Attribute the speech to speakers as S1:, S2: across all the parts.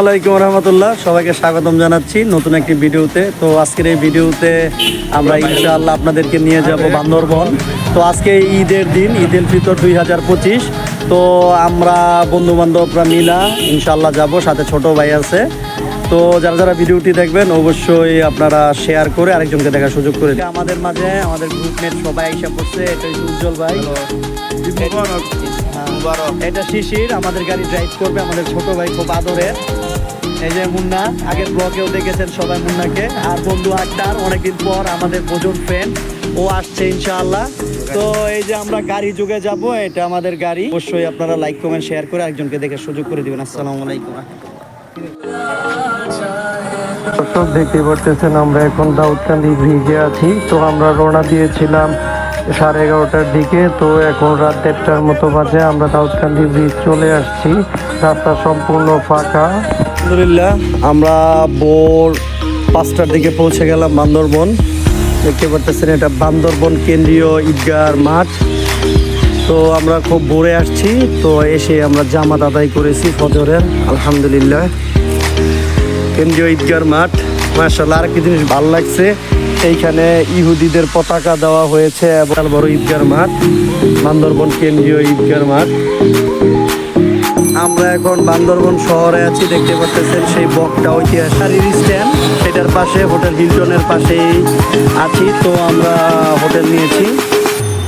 S1: আলাইকুম রহমতুল্লাহ। সবাইকে স্বাগতম জানাচ্ছি নতুন একটি ভিডিওতে। তো আজকের এই ভিডিওতে আমরা ইনশাআল্লাহ আপনাদেরকে নিয়ে যাব বান্দরবন। তো আজকে ঈদের দিন ঈদ উল ফিতর দুই হাজার পঁচিশ। তো আমরা বন্ধু বান্ধবরা মিলা ইনশাআল্লাহ যাব, সাথে ছোট ভাই আছে। তো যারা যারা ভিডিওটি দেখবেন, অবশ্যই আপনারা শেয়ার করে আরেকজনকে দেখার সুযোগ করে আমাদের মাঝে আমাদের গ্রুপমেট সবাই এসে পড়ছে, এটা উজ্জ্বল ভাই। হ্যাঁ, এটা শিশির আমাদের গাড়ি ড্রাইভ করবে আমাদের ছোট ভাই খুব আদরের। এই যে মুন্না আগের ব্লগেও দেখেছেন সবাই মুন্নাকে। আর বন্ধু আক্তার অনেকদিন পর আমাদের ভোজন ফ্রেন্ড ও আসছে ইনশাআল্লাহ। তো এই যে আমরা গাড়ি যুগে যাব এটা আমাদের গাড়ি। অবশ্যই আপনারা লাইক কমেন্ট শেয়ার করে একজনকে দেখে সুযোগ করে দিবেন। আসসালামু আলাইকুম।
S2: দর্শক দেখতে পারতেছেন আমরা এখন দাউদকান্দি ব্রিজে আছি। তো আমরা রওনা দিয়েছিলাম সাড়ে এগারোটার দিকে, তো এখন রাত দেড়টার মতো বাজে। আমরা দাউদকান্দি ব্রিজ চলে আসছি। রাস্তা সম্পূর্ণ ফাঁকা।
S1: আলহামদুলিল্লাহ, আমরা ভোর পাঁচটার দিকে পৌঁছে গেলাম বান্দরবন। দেখতে পারতেছেন, এটা বান্দরবন কেন্দ্রীয় ঈদগার মাঠ। তো আমরা খুব ভোরে আসছি, তো এসে আমরা জামাত আদায় করেছি ফজরের। আলহামদুলিল্লাহ। কেন্দ্রীয় ঈদগার মাঠ মার্শাল্লাহ আরেকটি জিনিস ভালো লাগছে। এইখানে ইহুদিদের পতাকা দেওয়া হয়েছে এবং বড় ঈদগার মাঠ, বান্দরবন কেন্দ্রীয় ঈদগার মাঠ। আমরা এখন বান্দরবন শহরে আছি, দেখতে পাচ্ছেন সেই বকটা ঐতিহাসিক স্ট্যান্ড। সেটার পাশে হোটেল হিলটনের পাশেই আছি, তো আমরা হোটেল নিয়েছি।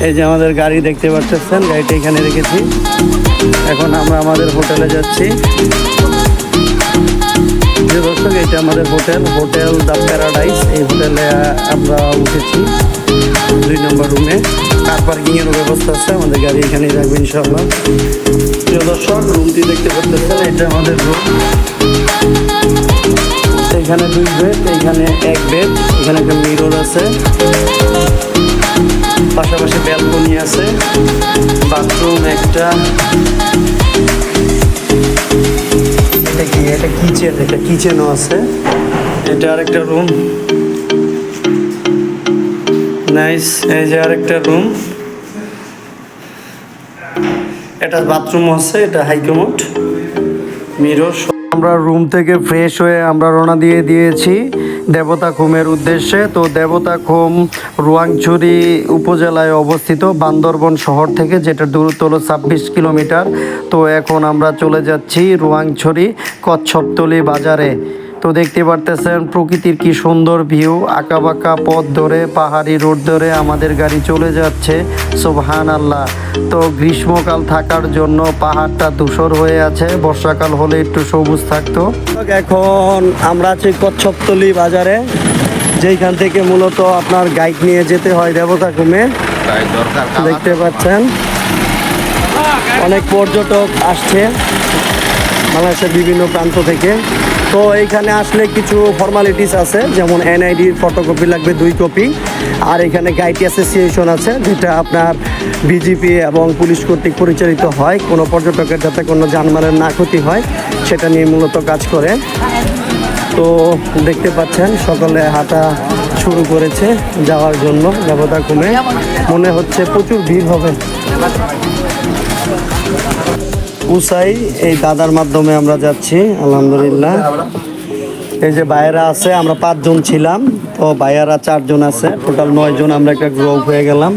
S1: এই যে আমাদের গাড়ি দেখতে পাচ্ছেন, গাড়িটা এখানে রেখেছি। এখন আমরা আমাদের হোটেলে যাচ্ছি। যে দর্শক, এটা আমাদের হোটেল হোটেল দ্য প্যারাডাইস। এই হোটেলে আমরা উঠেছি দুই নম্বর রুমে কার পার্কিং এর ব্যবস্থা আছে, আমাদের গাড়ি এখানেই রাখবে ইনশাআল্লাহ। প্রিয় দর্শক রুমটি দেখতে পাচ্ছেন, এটা আমাদের রুম এখানে দুই বেড এখানে এক বেড এখানে একটা মিরর আছে। পাশাপাশি ব্যালকনি আছে। বাথরুম একটা। এটা কিচেন, একটা কিচেনও আছে। এটা আরেকটা রুম। নাইস এই যে আরেকটা রুম। এটা বাথরুম আছে, এটা হাইকমোট মিরর আমরা রুম থেকে ফ্রেশ হয়ে আমরা রওনা দিয়ে দিয়েছি। দেবতা খুমের উদ্দেশ্যে। তো দেবতা খুম রুয়াংছড়ি উপজেলায় অবস্থিত বান্দরবন শহর থেকে, যেটা দূরত্ব হলো ছাব্বিশ কিলোমিটার। তো এখন আমরা চলে যাচ্ছি রুয়াংছড়ি কচ্ছপতলি বাজারে। তো দেখতে পারতেছেন প্রকৃতির কি সুন্দর ভিউ আঁকাবাঁকা পথ ধরে পাহাড়ি রোড ধরে আমাদের গাড়ি চলে যাচ্ছে। সোবহান আল্লাহ তো গ্রীষ্মকাল থাকার জন্য পাহাড়টা ধূসর হয়ে আছে। বর্ষাকাল হলে একটু সবুজ থাকতো। এখন আমরা আছি কচ্ছপতলি বাজারে যেইখান থেকে মূলত আপনার গাইড নিয়ে যেতে হয় দেবতা কুমে দেখতে পাচ্ছেন অনেক পর্যটক আসছে বাংলাদেশের বিভিন্ন প্রান্ত থেকে। তো এইখানে আসলে কিছু ফর্মালিটিস আছে, যেমন এনআইডির ফটোকপি লাগবে দুই কপি আর এখানে গাইড অ্যাসোসিয়েশন আছে, যেটা আপনার বিজিপি এবং পুলিশ কর্তৃক পরিচালিত হয়। কোনো পর্যটকের যাতে কোনো যানবাহনের না ক্ষতি হয়, সেটা নিয়ে মূলত কাজ করে। তো দেখতে পাচ্ছেন, সকালে হাঁটা শুরু করেছে যাওয়ার জন্য দেবতা কমে। মনে হচ্ছে প্রচুর ভিড় হবে। উসাই এই দাদার মাধ্যমে আমরা যাচ্ছি, আলহামদুলিল্লাহ। এই যে ভাইয়েরা আছে, আমরা পাঁচজন ছিলাম, তো বাইরা চারজন আছে। টোটাল নয় জন আমরা একটা গ্রুপ হয়ে গেলাম।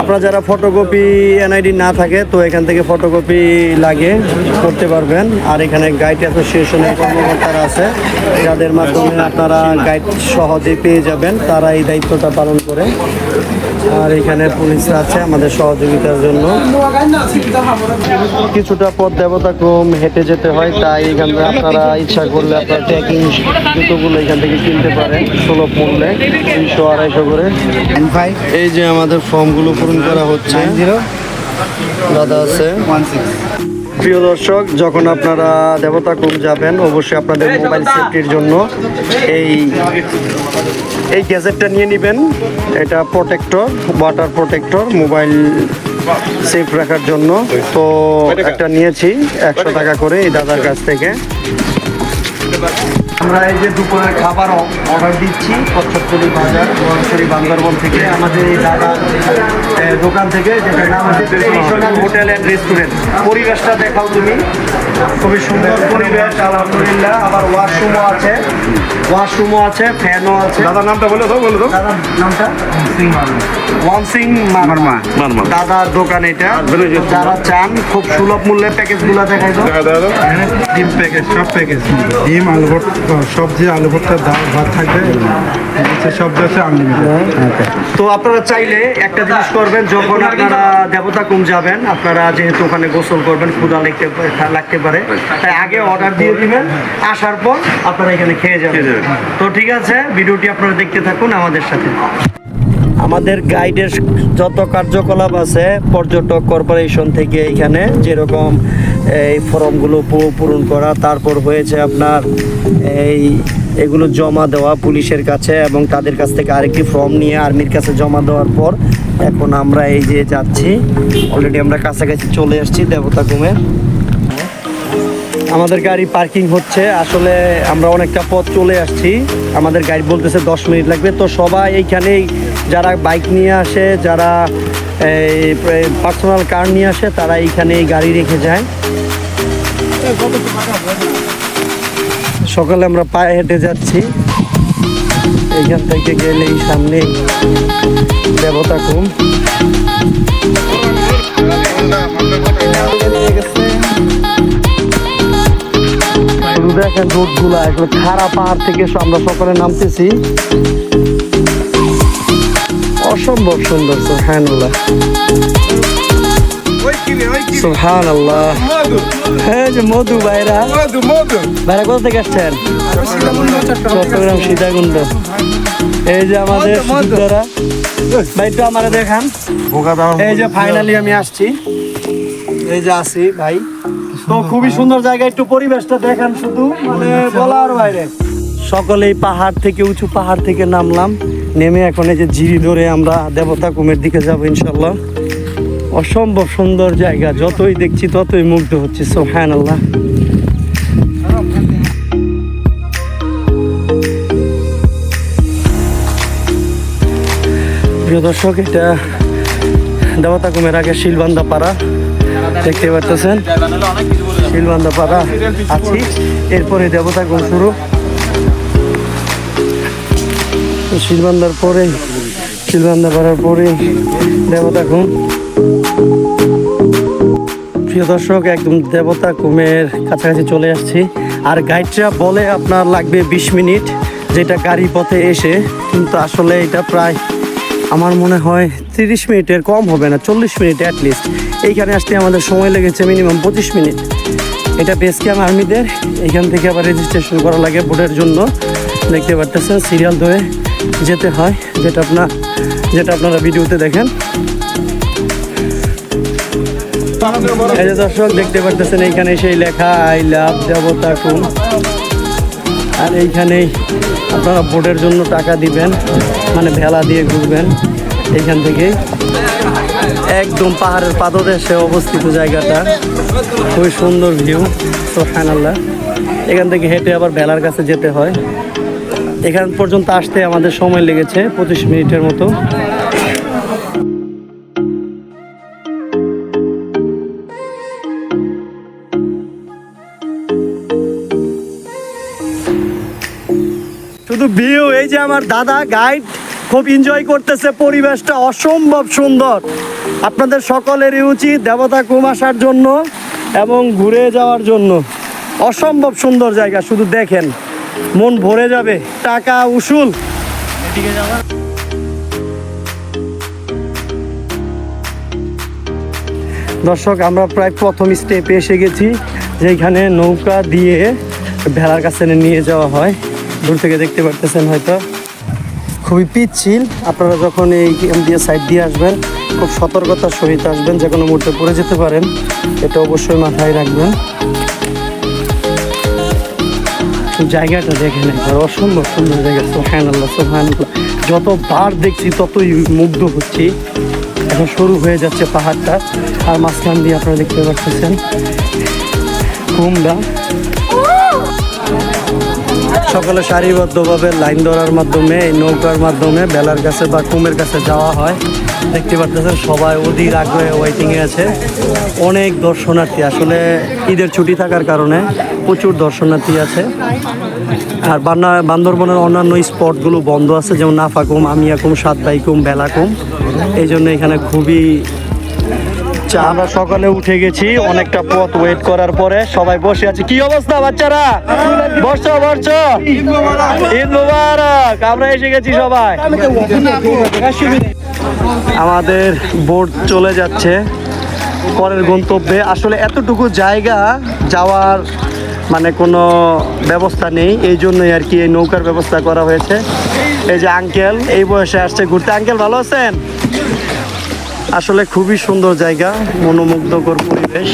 S1: আপনারা যারা ফটোকপি এনআইডি না থাকে, তো এখান থেকে ফটোকপি লাগে, করতে পারবেন। আর এখানে গাইড অ্যাসোসিয়েশনের কর্মকর্তারা আছে, যাদের মাধ্যমে আপনারা গাইড সহজে পেয়ে যাবেন, তারা এই দায়িত্বটা পালন করে। আর এখানে পুলিশরা আছে আমাদের সহযোগিতার জন্য। কিছুটা পথ দেবতা ক্রম হেঁটে যেতে হয় তাই এখান থেকে আপনারা ইচ্ছা করলে আপনার ট্রেকিং জুতোগুলো এখান থেকে কিনতে পারেন সুলভ মূল্যে তিনশো আড়াইশো করে। এই যে আমাদের ফর্মগুলো পূরণ করা হচ্ছে। দাদা আছে। প্রিয় দর্শক যখন আপনারা দেবতা কুম যাবেন অবশ্যই আপনাদের মোবাইল সেফটির জন্য এই এই গ্যাজেটটা নিয়ে নেবেন। এটা protector water protector mobile safe রাখার জন্য। তো একটা নিয়েছি একশো টাকা করে এই দাদার কাছ থেকে। আমরা এই যে দুপুরের খাবার অর্ডার দিচ্ছি কচ্ছপতলি বাজার নোয়াখালী বান্দরবন থেকে। আমাদের এই দাদা দোকান থেকে যেটা নাম ট্রেডিশনাল হোটেল অ্যান্ড রেস্টুরেন্ট পরিবেশটা দেখাও তুমি। খুবই সুন্দর পরিবেশ আলহামদুলিল্লাহ। আবার ওয়াশরুমও আছে। ওয়াশরুমও আছে ফ্যানও আছে।
S3: দাদার নামটা বলে দাও বলে দাও।
S1: দাদার নামটা? ওয়ান সিং মার্মা দাদার দোকান এটা। যারা চান খুব সুলভ মূল্যে প্যাকেজগুলো দেখাই দাও।
S4: ডিম প্যাকেজ সব প্যাকেজ ডিম আলু সবজি আলু ভর্তা ডাল ভাত থাকবে সবজি আছে আনলিমিটেড
S1: তো আপনারা চাইলে একটা জিনিস করবেন যখন আপনারা দেবতা কুম যাবেন আপনারা যেহেতু ওখানে গোসল করবেন ক্ষুদা লাগতে লাগতে পারে তাই আগে অর্ডার দিয়ে দিবেন আসার পর আপনারা এখানে খেয়ে যাবেন। তো ঠিক আছে ভিডিওটি আপনারা দেখতে থাকুন আমাদের সাথে। আমাদের গাইডের যত কার্যকলাপ আছে পর্যটক কর্পোরেশন থেকে এখানে যেরকম এই ফর্মগুলো পূরণ করা তারপর হয়েছে আপনার এই, এগুলো জমা দেওয়া পুলিশের কাছে এবং তাদের কাছ থেকে আরেকটি ফর্ম নিয়ে আর্মির কাছে জমা দেওয়ার পর এখন আমরা এই যে যাচ্ছি অলরেডি আমরা কাছাকাছি চলে আসছি দেবতা কুমে আমাদের গাড়ি পার্কিং হচ্ছে, আসলে আমরা অনেকটা পথ চলে আসছি। আমাদের গাড়ি বলতেছে দশ মিনিট লাগবে। তো সবাই এইখানেই, যারা বাইক নিয়ে আসে, যারা এই পার্সোনাল কার নিয়ে আসে, তারা এইখানে এই গাড়ি রেখে যায়। সকালে আমরা পায়ে হেঁটে যাচ্ছি। এইখান থেকে গেলেই সামনে দেবতা কুম দেখেন রোদগুলো আসলে খারাপ পাহাড় থেকে আমরা সকালে নামতেছি। অসম্ভব সুন্দর সুহানুল্লাহ সুহানাল্লাহ হ্যাঁ যে মধু ভাইরা। ভাইরা কোথা থেকে আসছেন? চট্টগ্রাম। সীতাকুণ্ড। এই যে আমাদের ভাই তো আমারে দেখান। এই যে ফাইনালি আমি আসছি। এই যে আছি ভাই। তো খুবই সুন্দর জায়গা একটু পরিবেশটা দেখান শুধু। মানে বলার বাইরে। সকলেই পাহাড় থেকে উঁচু পাহাড় থেকে নামলাম। নেমে এখন এই যে ঝিরি ধরে আমরা দেবতা কুমের দিকে যাব ইনশাল্লাহ। অসম্ভব সুন্দর জায়গা, যতই দেখছি ততই মুগ্ধ হচ্ছে সোহান আল্লাহ প্রিয় দর্শক, এটা দেবতা কুমের আগে শিলবান্দা পাড়া দেখতে পাচ্ছেন শিলবান্দা পাড়া আছি, এরপরে দেবতা কুম শুরু। তো শিলবান্দার পরে শিলবান্দা পাড়ার পরে দেবতা কুম প্রিয় দর্শক, একদম দেবতা কুমের কাছাকাছি চলে আসছি। আর গাইডটা বলে আপনার লাগবে বিশ মিনিট, যেটা গাড়ি পথে এসে, কিন্তু আসলে এটা প্রায় আমার মনে হয় তিরিশ মিনিটের কম হবে না, চল্লিশ মিনিট অ্যাটলিস্ট এইখানে আসতে আমাদের সময় লেগেছে মিনিমাম পঁচিশ মিনিট। এটা বেস ক্যাম্প আর্মিদের এখান থেকে আবার রেজিস্ট্রেশন করা লাগে বোর্ডের জন্য। দেখতে পারতেছেন সিরিয়াল ধরে যেতে হয়, যেটা আপনার, যেটা আপনারা ভিডিওতে দেখেন। দর্শক, দেখতে পারতেছেন, এইখানে সেই লেখা, আই লাভ দেবতা কুম আর এইখানেই আপনারা ভোটের জন্য টাকা দিবেন মানে ভেলা দিয়ে ঘুরবেন এইখান থেকে। একদম পাহাড়ের পাদদেশে অবস্থিত জায়গাটা, খুবই সুন্দর ভিউ সোহান আল্লাহ এখান থেকে হেঁটে আবার ভেলার কাছে যেতে হয়। এখান পর্যন্ত আসতে আমাদের সময় লেগেছে পঁচিশ মিনিটের মতো। ভিউ, এই যে আমার দাদা গাইড খুব এনজয় করতেছে পরিবেশটা, অসম্ভব সুন্দর। আপনাদের সকলেরই উচিত দেবতা কুম আসার জন্য এবং ঘুরে যাওয়ার জন্য। অসম্ভব সুন্দর জায়গা, শুধু দেখেন, মন ভরে যাবে। টাকা, উসুল। দর্শক, আমরা প্রায় প্রথম স্টেপে এসে গেছি, যেখানে নৌকা দিয়ে ভেড়ার কাছে নিয়ে যাওয়া হয়। দূর থেকে দেখতে পারতেছেন হয়তো। খুবই পিচ্ছিল। আপনারা যখন এই গেম দিয়ে সাইড দিয়ে আসবেন, খুব সতর্কতার সহিত আসবেন, যে কোনো মুহূর্তে পড়ে যেতে পারেন। এটা অবশ্যই মাথায় রাখবেন। জায়গাটা দেখেন একবার, অসম্ভব সুন্দর জায়গা সোহান আল্লাহ সোহান যতবার দেখছি, ততই মুগ্ধ হচ্ছি। এখন শুরু হয়ে যাচ্ছে পাহাড়টা, আর মাঝখান দিয়ে আপনারা দেখতে পাচ্ছেন কুমড়া। সকলে সারিবদ্ধভাবে লাইন ধরার মাধ্যমে, এই নৌকার মাধ্যমে বেলার কাছে বা কুমের কাছে যাওয়া হয়। দেখতে পাচ্ছেন সবাই অধীর আগ্রহে ওয়েটিংয়ে আছে। অনেক দর্শনার্থী, আসলে ঈদের ছুটি থাকার কারণে প্রচুর দর্শনার্থী আছে। আর বান্না, বান্দরবনের অন্যান্য স্পটগুলো বন্ধ আছে, যেমন নাফাকুম, আমিয়াকুম, সাতবাইকুম, বেলাকুম। এই জন্য এখানে খুবই চা আমরা সকালে উঠে গেছি, অনেকটা পথ ওয়েট করার পরে সবাই বসে আছে। কি অবস্থা বাচ্চারা? বসছো বসছো? ঈদ মুবারক, আমরা এসে গেছি সবাই। আমাদের বোট চলে যাচ্ছে পরের গন্তব্যে। আসলে এতটুকু জায়গা যাওয়ার মানে কোনো ব্যবস্থা নেই, এই জন্যই আর কি এই নৌকার ব্যবস্থা করা হয়েছে। এই যে আঙ্কেল এই বয়সে আসছে ঘুরতে। আঙ্কেল ভালো আছেন? আসলে খুবই সুন্দর জায়গা, মনোমুগ্ধকর পরিবেশ।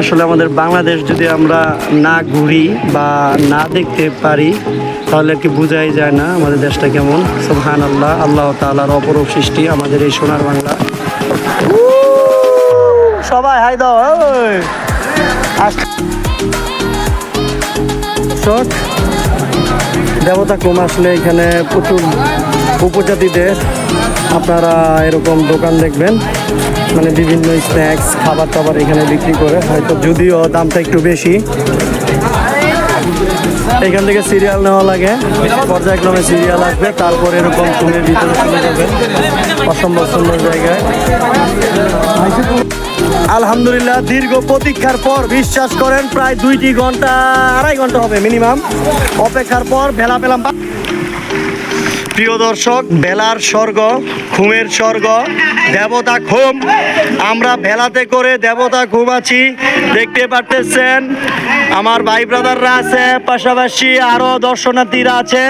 S1: আসলে আমাদের বাংলাদেশ যদি আমরা না ঘুরি বা না দেখতে পারি, তাহলে আর কি বোঝাই যায় না আমাদের দেশটা কেমন। সুবহান আল্লাহ আল্লাহ তালার অপরূপ সৃষ্টি আমাদের এই সোনার বাংলা। সবাই হাই দাও দেবতা কম আসলে এখানে প্রচুর উপজাতিদের আপনারা এরকম দোকান দেখবেন মানে বিভিন্ন স্ন্যাক্স খাবার টাবার এখানে বিক্রি করে, হয়তো যদিও দামটা একটু বেশি। এখান থেকে সিরিয়াল নেওয়া লাগে, পর্যায়ক্রমে সিরিয়াল আসবে, তারপর এরকম তুমি ভিতরে চলে যাবেন অসম্ভব সুন্দর জায়গায়। আলহামদুলিল্লাহ, দীর্ঘ প্রতীক্ষার পর বিশ্বাস করেন, প্রায় দুইটি ঘণ্টা, আড়াই ঘণ্টা হবে মিনিমাম অপেক্ষার পর ভেলা পেলাম। প্রিয় দর্শক বেলার স্বর্গ, ঘুমের স্বর্গ, দেবতা ঘুম। আমরা ভেলাতে করে দেবতা ঘুম আছি দেখতে পারতেছেন, আমার ভাই ব্রাদাররা আছে, পাশাপাশি আরও দর্শনার্থীরা আছে।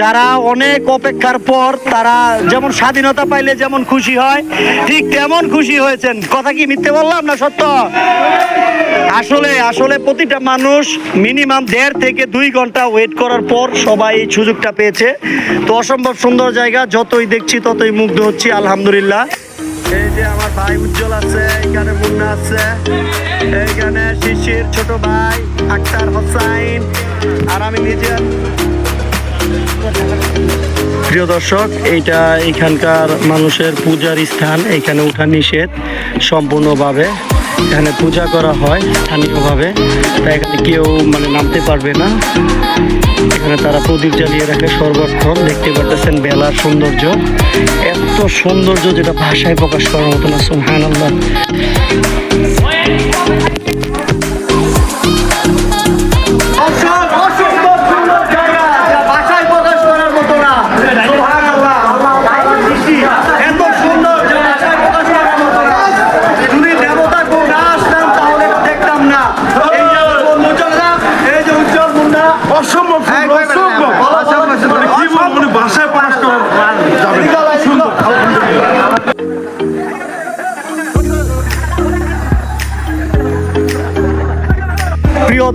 S1: যারা অনেক অপেক্ষার পর তারা যেমন স্বাধীনতা পাইলে যেমন খুশি হয়, ঠিক তেমন খুশি হয়েছেন। কথা কি মিথ্যে বললাম না সত্য? আসলে আসলে প্রতিটা মানুষ মিনিমাম দেড় থেকে দুই ঘণ্টা ওয়েট করার পর সবাই এই সুযোগটা পেয়েছে। তো অসম্ভব সুন্দর জায়গা যতই দেখছি ততই মুগ্ধ হচ্ছি আলহামদুলিল্লাহ। এই যে আমার ভাই উজ্জ্বল আছে এখানে মুন্না আছে। এইখানে শিশির ছোট ভাই আক্তার হোসাইন আর আমি নিজে প্রিয় দর্শক এইটা এখানকার মানুষের পূজার স্থান এখানে ওঠা নিষেধ সম্পূর্ণভাবে। এখানে পূজা করা হয় স্থানীয়ভাবে তাই এখানে কেউ মানে নামতে পারবে না। এখানে তারা প্রদীপ জ্বালিয়ে রাখে সর্বক্ষণ দেখতে পারতেছেন বেলার সৌন্দর্য। এত সৌন্দর্য যেটা ভাষায় প্রকাশ করার মতো না সুহান আল্লাহ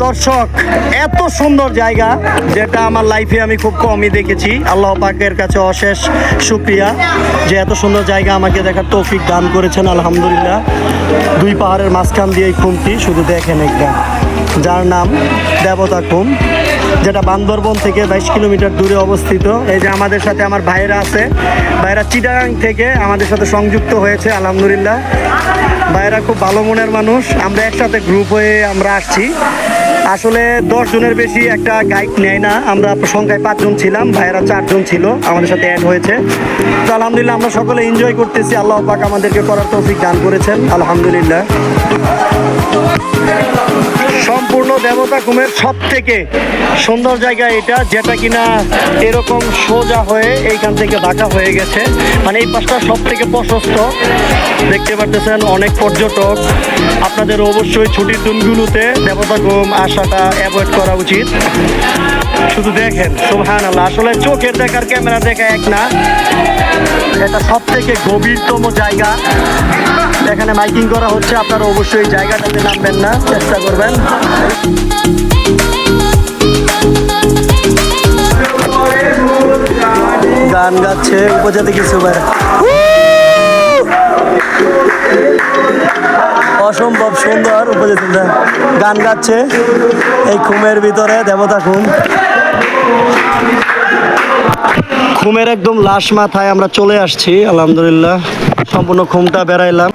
S1: দর্শক, এত সুন্দর জায়গা যেটা আমার লাইফে আমি খুব কমই দেখেছি। আল্লাহ পাকের কাছে অশেষ শুক্রিয়া যে এত সুন্দর জায়গা আমাকে দেখার তৌফিক দান করেছেন, আলহামদুলিল্লাহ। দুই পাহাড়ের মাঝখান দিয়ে এই খুমটি শুধু দেখেন একটা। যার নাম দেবতা খুম যেটা বান্দরবন থেকে বাইশ কিলোমিটার দূরে অবস্থিত। এই যে আমাদের সাথে আমার ভাইরা আছে ভাইরা চিটাগাং থেকে আমাদের সাথে সংযুক্ত হয়েছে, আলহামদুলিল্লাহ। ভাইরা খুব ভালো মনের মানুষ। আমরা একসাথে গ্রুপ হয়ে আমরা আসছি। আসলে দশ জনের বেশি একটা গাইড নেয় না। আমরা সংখ্যায় পাঁচজন ছিলাম, ভাইয়েরা চারজন ছিল, আমাদের সাথে অ্যাড হয়েছে। তো আলহামদুলিল্লাহ আমরা সকলে এনজয় করতেছি। আল্লাহ পাক আমাদেরকে করার তৌফিক দান করেছেন, আলহামদুলিল্লাহ। সম্পূর্ণ দেবতা কুমের সব থেকে সুন্দর জায়গা এটা, যেটা কিনা এরকম সোজা হয়ে এইখান থেকে বাঁকা হয়ে গেছে। মানে এই পাশটা সব থেকে প্রশস্ত। দেখতে পারতেছেন অনেক পর্যটক। আপনাদের অবশ্যই ছুটির দিনগুলোতে দেবতা ঘুম আসাটা অ্যাভয়েড করা উচিত। শুধু দেখেন সুবহান আল্লাহ আসলে চোখের দেখার ক্যামেরা দেখা এক না। এটা সব থেকে গভীরতম জায়গা। এখানে মাইকিং করা হচ্ছে, আপনারা অবশ্যই জায়গাটাতে নামবেন না, চেষ্টা করবেন। গান গাচ্ছে উপজাতি কিছু অসম্ভব সুন্দর উপজাতিরা গান গাচ্ছে এই খুমের ভিতরে, দেবতা খুম ঘুমের একদম লাশ মাথায় আমরা চলে আসছি, আলহামদুলিল্লাহ। সম্পূর্ণ ঘুমটা বেড়াইলাম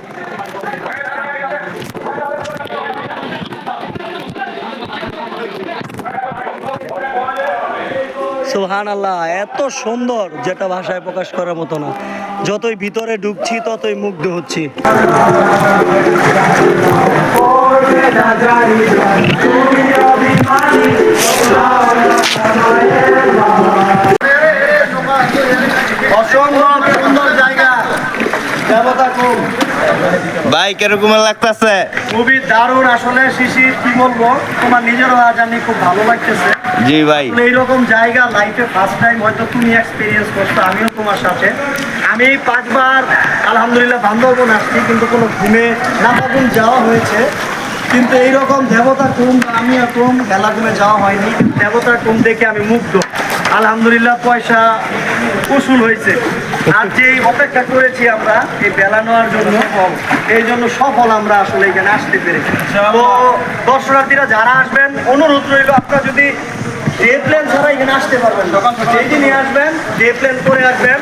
S1: সুহান আল্লাহ এত সুন্দর যেটা ভাষায় প্রকাশ করার মতো না। যতই ভিতরে ঢুকছি ততই মুগ্ধ হচ্ছি। অসম্ভব সুন্দর জায়গা। খুব
S3: ভাই কীরকম লাগতেছে?
S1: খুবই দারুণ আসলে শিশির কি বলব? তোমার নিজেরও আজ আমি খুব ভালো লাগতেছে।
S3: জি ভাই।
S1: এইরকম জায়গা লাইফে ফার্স্ট টাইম হয়তো তুমি এক্সপিরিয়েন্স করছ আমিও তোমার সাথে। আমি পাঁচবার আলহামদুলিল্লাহ বান্ধবন আসছি কিন্তু কোনো ঘুমে নাতাগুন যাওয়া হয়েছে। কিন্তু এইরকম দেবতার টুম বা আমি এরকম বেলা ঘুমে যাওয়া হয়নি। দেবতার টুম দেখে আমি মুগ্ধ। আলহামদুলিল্লাহ পয়সা উসুল হয়েছে। আর যে অপেক্ষা করেছি আমরা এই বেলা নেওয়ার জন্য এই জন্য সফল আমরা আসলে এখানে আসতে পেরেছি। তো দর্শনার্থীরা যারা আসবেন অনুরোধ রইল আপনারা যদি ডে প্ল্যান ছাড়া এখানে আসতে পারবেন যেই দিনই আসবেন ডে প্ল্যান করে আসবেন।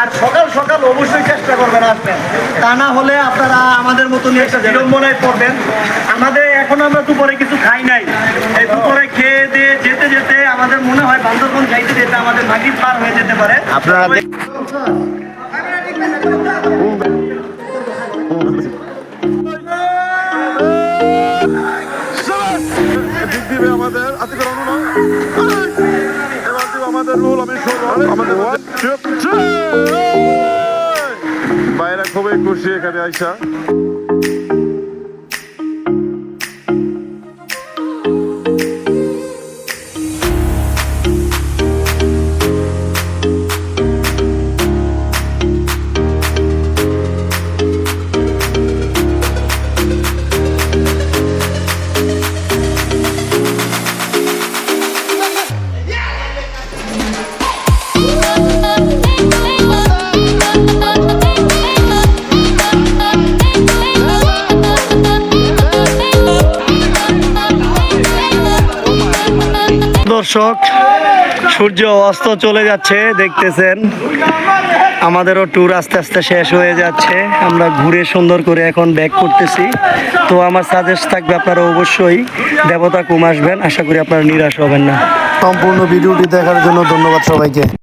S1: আর সকাল সকাল অবশ্যই চেষ্টা করবেন আসবেন। তা না হলে আপনারা আমাদের মতন একটা বিড়ম্বনায় পড়বেন। আমাদের এখন আমরা দুপুরে কিছু খাই নাই। এই দুপুরে খেয়ে দিয়ে যেতে যেতে আমাদের মনে হয় বান্দরবন যাইতে যেতে আমাদের ভাগি পার হয়ে যেতে পারে।
S3: আপনারা
S5: দিবে আমাদের। আতিকের অনুনয় এবার দিবে আমাদের রুল, আমি আমাদের বাইরে খুবই খুশি এখানে আইসা।
S1: দর্শক, সূর্য অস্ত চলে যাচ্ছে, দেখতেছেন। আমাদেরও ট্যুর আস্তে আস্তে শেষ হয়ে যাচ্ছে। আমরা ঘুরে সুন্দর করে এখন ব্যাক করতেছি। তো আমার সাজেস্ট থাকবে আপনারা অবশ্যই দেবতা কুম আসবেন। আশা করি আপনারা নিরাশ হবেন না। সম্পূর্ণ ভিডিওটি দেখার জন্য ধন্যবাদ সবাইকে।